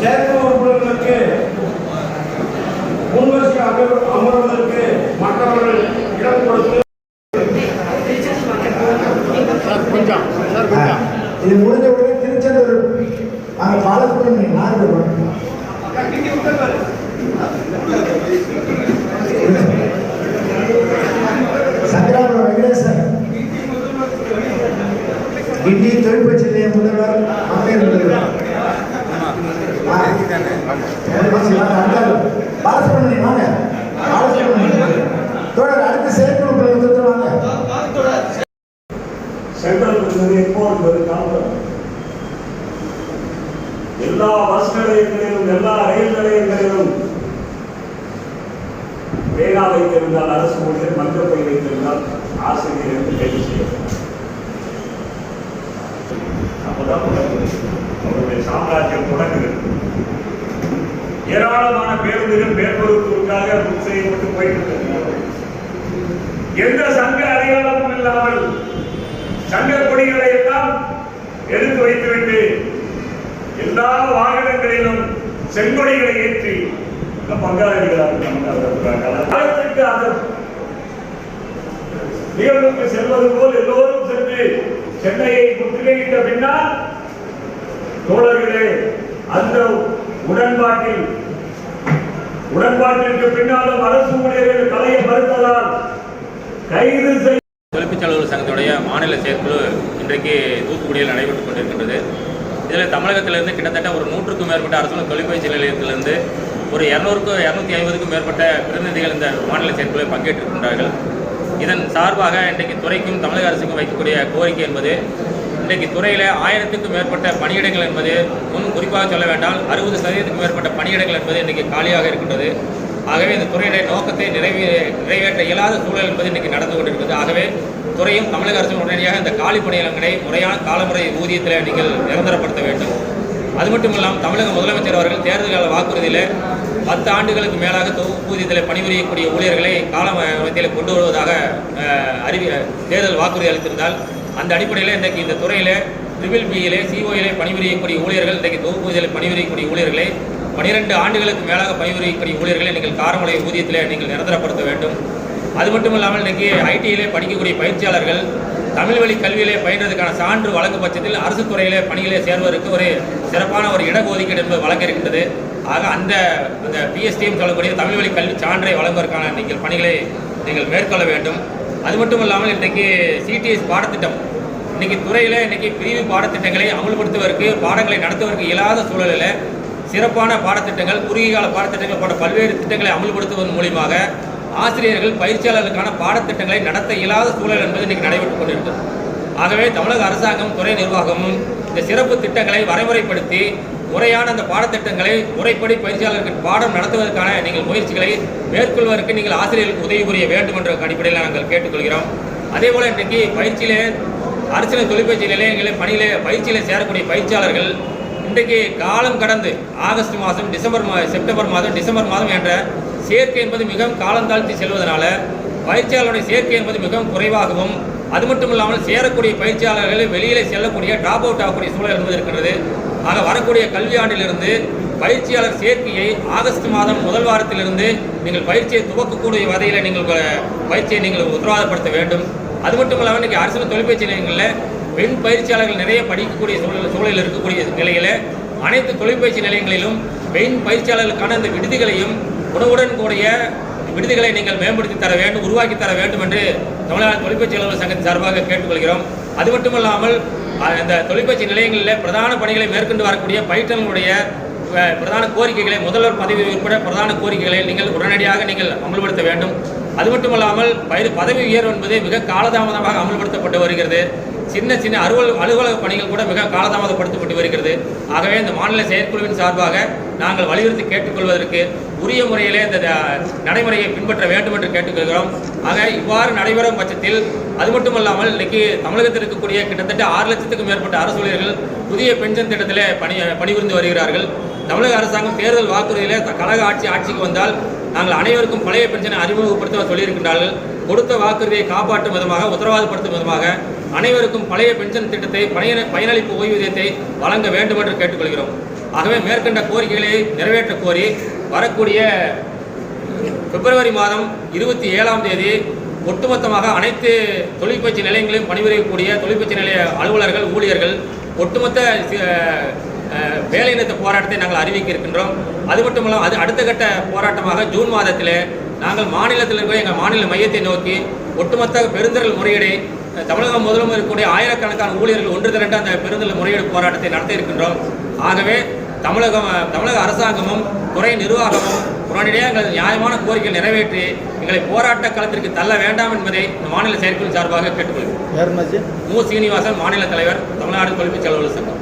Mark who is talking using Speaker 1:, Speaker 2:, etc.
Speaker 1: செயற்கை உறுப்பினர்களுக்கு முன்வரிசை அமர் அமர்வதற்கு மற்றவர்கள் இடம் கொடுத்து
Speaker 2: இது முடிஞ்ச உடனே திருச்செந்தூர் அங்கே பாலசுப்ரமணியம் நாகர் சங்கராபுரம் வெங்கடேசன். கிண்டி தொழிற்பயிற்சி நிலைய முதல்வர் மக்கள் முதல்வர்
Speaker 3: எல்லா பஸ் நிலையங்களிலும் எல்லா ரயில் நிலையங்களிலும் பேனா வைத்திருந்தால் அரசு ஊழியர் மஞ்சப்பை வைத்திருந்தால் ஆசிரியர் பேருந்துகள் மேற்பொருட்களுக்காக புக் செய்யப்பட்டு போயிட்டு எந்த சங்க அடையாளமும் இல்லாமல் சங்க கொடிகளை எல்லாம் எடுத்து வைத்துவிட்டு எல்லா வாகனங்களிலும் செங்கொடிகளை ஏற்றி பங்காளிகளாக அந்த நிகழ்வுக்கு செல்வது போல் எல்லோரும் சென்று சென்னையை முற்றுகையிட்ட பின்னால் தோழர்களே அந்த உடன்பாட்டில் உடன்பாட்டிற்கு பின்னாலும் அரசு ஊழியர்கள் கலைய மறுத்ததால் கைது செய்ய
Speaker 4: சங்கத்துடைய மாநில செயற்குழு இன்றைக்கு தூத்துக்குடியில் நடைபெற்றுக் கொண்டிருக்கின்றது. இதில் தமிழகத்திலிருந்து கிட்டத்தட்ட ஒரு நூற்றுக்கும் மேற்பட்ட அரசு தொழிற்பயிற்சி நிலையத்திலிருந்து ஒரு இரநூறுக்கும் இரநூத்தி ஐம்பதுக்கும் மேற்பட்ட பிரதிநிதிகள் இந்த மாநில செயற்குழுவில் பங்கேற்றிருக்கின்றார்கள். இதன் சார்பாக இன்றைக்கு துறைக்கும் தமிழக அரசுக்கும் வைக்கக்கூடிய கோரிக்கை என்பது இன்றைக்கு துறையில் ஆயிரத்துக்கும் மேற்பட்ட பணியிடங்கள் என்பது முன் குறிப்பாக சொல்ல வேண்டால் அறுபது சதவீதத்துக்கும் மேற்பட்ட பணியிடங்கள் என்பது இன்றைக்கு காலியாக இருக்கின்றது. ஆகவே இந்த துறையுடைய நோக்கத்தை நிறைவே நிறைவேற்ற இயலாத சூழல் என்பது இன்றைக்கு நடந்து கொண்டிருக்கிறது ஆகவே துறையும் தமிழக அரசும் உடனடியாக இந்த காலி பணியிடங்களை முறையான காலமுறை ஊதியத்தில் நீங்கள் நிரந்தரப்படுத்த வேண்டும். அது மட்டும் இல்லாமல் தமிழக முதலமைச்சர் அவர்கள் தேர்தல் கால வாக்குறுதியில் பத்து ஆண்டுகளுக்கு மேலாக தொகுப்பூதியத்தில் பணிபுரியக்கூடிய ஊழியர்களை கால மத்தியில் கொண்டு வருவதாக அறிவி தேர்தல் வாக்குறுதி அளித்திருந்தால் அந்த அடிப்படையில் இன்றைக்கு இந்த துறையில் ட்ரிபிள் பியிலே சிஓயிலே பணிபுரியக்கூடிய ஊழியர்கள் இன்றைக்கு தொகுப்பூதியில் பணிபுரியக்கூடிய ஊழியர்களை பனிரெண்டு ஆண்டுகளுக்கு மேலாக பணிபுரியக்கூடிய ஊழியர்களை நீங்கள் காரமலை ஊதியத்தில் நீங்கள் நிரந்தரப்படுத்த வேண்டும். அது மட்டும் இல்லாமல் இன்றைக்கி ஐடியிலே படிக்கக்கூடிய பயிற்சியாளர்கள் தமிழ் வழி கல்வியிலே பயின்றதுக்கான சான்று வழங்கும் பட்சத்தில் அரசு துறையிலே பணியிலே சேர்வதற்கு ஒரு சிறப்பான ஒரு இடஒதுக்கீடு என்பது வழங்க இருக்கின்றது. ஆக அந்த அந்த பிஎஸ்டிஎம் சொல்லக்கூடிய தமிழ் வழி கல்வி சான்றை வழங்குவதற்கான நீங்கள் பணிகளை நீங்கள் மேற்கொள்ள வேண்டும். அது மட்டும் இல்லாமல் இன்றைக்கு சிடிஎஸ் பாடத்திட்டம் இன்றைக்கி துறையில் இன்னைக்கு பிரிவு பாடத்திட்டங்களை அமல்படுத்துவதற்கு பாடங்களை நடத்துவதற்கு இயலாத சூழலில் சிறப்பான பாடத்திட்டங்கள் குறுகிய கால பாடத்திட்டங்கள் போன்ற பல்வேறு திட்டங்களை அமல்படுத்துவதன் மூலியமாக ஆசிரியர்கள் பயிற்சியாளர்களுக்கான பாடத்திட்டங்களை நடத்த இயலாத சூழல் என்பது இன்றைக்கி நடைபெற்றுக் கொண்டிருக்கிறது. ஆகவே தமிழக அரசாங்கம் துறை நிர்வாகமும் இந்த சிறப்பு திட்டங்களை வரைமுறைப்படுத்தி முறையான அந்த பாடத்திட்டங்களை முறைப்படி பயிற்சியாளர்களுக்கு பாடம் நடத்துவதற்கான நீங்கள் முயற்சிகளை மேற்கொள்வதற்கு நீங்கள் ஆசிரியர்களுக்கு உதவி புரிய வேண்டும் என்ற அடிப்படையில் நாங்கள் கேட்டுக்கொள்கிறோம். அதே போல் இன்றைக்கு பயிற்சியிலே அரசியல் தொழிற்பயிற்சி நிலையங்களில் பணியிலே பயிற்சியில் சேரக்கூடிய பயிற்சியாளர்கள் இன்றைக்கு காலம் கடந்து ஆகஸ்ட் மாதம் டிசம்பர் மா செப்டம்பர் மாதம் டிசம்பர் மாதம் என்ற சேர்க்கை என்பது மிகவும் காலம் தாழ்த்தி செல்வதனால பயிற்சியாளருடைய சேர்க்கை என்பது மிகவும் குறைவாகவும் அது மட்டும் இல்லாமல் சேரக்கூடிய பயிற்சியாளர்கள் வெளியிலே செல்லக்கூடிய டாப் அவுட் ஆகக்கூடிய சூழல் இருந்து இருக்கிறது ஆக வரக்கூடிய கல்வியாண்டிலிருந்து பயிற்சியாளர் சேர்க்கையை ஆகஸ்ட் மாதம் முதல் வாரத்திலிருந்து நீங்கள் பயிற்சியை துவக்கக்கூடிய வகையில் நீங்கள் பயிற்சியை நீங்கள் உத்தரவாதப்படுத்த வேண்டும். அது மட்டும் இல்லாமல் இன்றைக்கி அரசு தொலைபேசி நிலையங்களில் பெண் பயிற்சியாளர்கள் நிறைய படிக்கக்கூடிய சூழல் சூழலில் இருக்கக்கூடிய நிலையில் அனைத்து தொலைபேசி நிலையங்களிலும் பெண் பயிற்சியாளர்களுக்கான அந்த விடுதிகளையும் உணவுடன் கூடிய விடுதிகளை நீங்கள் மேம்படுத்தி தர வேண்டும் உருவாக்கி தர வேண்டும் என்று தமிழக தொழிற்பயிற்சி அலுவலர் சங்கத்தின் சார்பாக கேட்டுக்கொள்கிறோம். அது மட்டுமல்லாமல் அந்த தொழிற்பயிற்சி நிலையங்களில் பிரதான பணிகளை மேற்கொண்டு வரக்கூடிய பயிற்றலுடைய பிரதான கோரிக்கைகளை முதல்வர் பதவி உட்பட பிரதான கோரிக்கைகளை நீங்கள் உடனடியாக நீங்கள் அமல்படுத்த வேண்டும். அது மட்டுமல்லாமல் பயிர் பதவி உயர்வு என்பது மிக காலதாமதமாக அமல்படுத்தப்பட்டு வருகிறது. சின்ன சின்ன அலுவல் அலுவலக பணிகள் கூட மிக காலதாமதப்படுத்தப்பட்டு வருகிறது. ஆகவே இந்த மாநில செயற்குழுவின் சார்பாக நாங்கள் வலியுறுத்தி கேட்டுக்கொள்வதற்கு உரிய முறையிலே இந்த நடைமுறையை பின்பற்ற வேண்டும் என்று கேட்டுக்கொள்கிறோம். ஆக இவ்வாறு நடைபெறும் பட்சத்தில் அது மட்டுமல்லாமல் இன்னைக்கு தமிழகத்தில் இருக்கக்கூடிய கிட்டத்தட்ட ஆறு லட்சத்துக்கும் மேற்பட்ட அரசு ஊழியர்கள் புதிய பென்ஷன் திட்டத்திலே பணி பணிபுரிந்து வருகிறார்கள். தமிழக அரசாங்கம் தேர்தல் வாக்குறுதியிலே கழக ஆட்சி ஆட்சிக்கு வந்தால் நாங்கள் அனைவருக்கும் பழைய பென்ஷனை அறிமுகப்படுத்த சொல்லியிருக்கின்றார்கள். கொடுத்த வாக்குறுதியை காப்பாற்றும் விதமாக உத்தரவாதப்படுத்தும் விதமாக அனைவருக்கும் பழைய பென்ஷன் திட்டத்தை பயன பயனளிப்பு ஓய்வூதியத்தை வழங்க வேண்டும் என்று கேட்டுக்கொள்கிறோம். ஆகவே மேற்கண்ட கோரிக்கைகளை நிறைவேற்ற கோரி வரக்கூடிய பிப்ரவரி மாதம் இருபத்தி ஏழாம் தேதி ஒட்டுமொத்தமாக அனைத்து தொழிற்பயிற்சி நிலையங்களையும் பணிபுரியக்கூடிய தொழிற்பயிற்சி நிலைய அலுவலர்கள் ஊழியர்கள் ஒட்டுமொத்த வேலைநிறுத்த போராட்டத்தை நாங்கள் அறிவிக்க இருக்கின்றோம். அது மட்டும் இல்லாமல் அது அடுத்த கட்ட போராட்டமாக ஜூன் மாதத்திலே நாங்கள் மாநிலத்தில் இருக்கிற எங்கள் மாநில மையத்தை நோக்கி ஒட்டுமொத்த பெருந்திரல் முறையீடை தமிழகம் முதலும் இருக்கக்கூடிய ஆயிரக்கணக்கான ஊழியர்கள் ஒன்று திரண்டு அந்த பெருந்திரல் முறையீடு போராட்டத்தை நடத்த இருக்கின்றோம். ஆகவே தமிழகம் தமிழக அரசாங்கமும் துறை நிர்வாகமும் உடனடியாக எங்கள் நியாயமான கோரிக்கைகள் நிறைவேற்றி எங்களை போராட்ட களத்திற்கு தள்ள வேண்டாம் என்பதை இந்த மாநில செயற்குழு சார்பாக கேட்டுக்கொள்கிறேன் மு. சீனிவாசன் மாநில தலைவர் தமிழ்நாடு அலுவலர் சங்கம்.